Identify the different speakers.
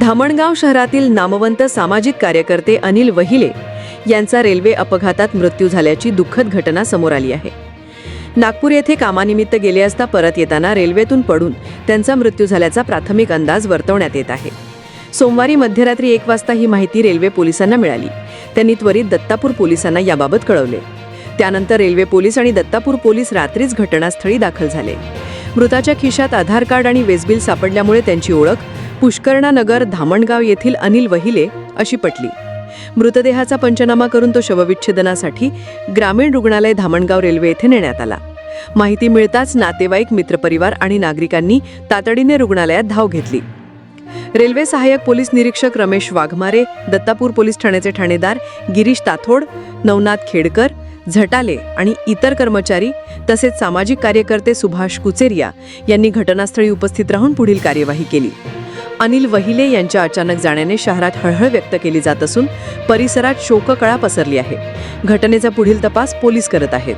Speaker 1: धामणगाव शहरातील नामवंत सामाजिक कार्यकर्ते अनिल वहिले यांचा रेल्वे अपघातात मृत्यू झाल्याची दुःखद घटना समोर आली आहे. नागपूर येथे कामानिमित्त गेले असता परत येताना रेल्वेतून पडून त्यांचा मृत्यू झाल्याचा प्राथमिक अंदाज वर्तवण्यात येत आहे. सोमवारी मध्यरात्री एक वाजता ही माहिती रेल्वे पोलिसांना मिळाली. त्यांनी त्वरित दत्तापूर पोलिसांना याबाबत कळवले. त्यानंतर रेल्वे पोलीस आणि दत्तापूर पोलीस रात्रीच घटनास्थळी दाखल झाले. मृताच्या खिशात आधार कार्ड आणि वेजबिल सापडल्यामुळे त्यांची ओळख पुष्कर्णा नगर धामणगाव येथील अनिल वहिले अशी पटली. मृतदेहाचा पंचनामा करून तो शवविच्छेदनासाठी ग्रामीण रुग्णालय धामणगाव रेल्वे येथे नेण्यात आला. माहिती मिळताच नातेवाईक मित्रपरिवार आणि नागरिकांनी तातडीने रुग्णालयात धाव घेतली. रेल्वे सहाय्यक पोलीस निरीक्षक रमेश वाघमारे दत्तापूर पोलीस ठाण्याचे ठाणेदार गिरीश ताथोड नवनाथ खेडकर झटाले आणि इतर कर्मचारी तसेच सामाजिक कार्यकर्ते सुभाष कुचेरिया यांनी घटनास्थळी उपस्थित राहून पुढील कार्यवाही केली. अनिल वहिले यांच्या अचानक जाण्याने शहरात हळहळ व्यक्त केली जात असून परिसरात शोककळा पसरली आहे. घटनेचा पुढील तपास पोलीस करत आहेत.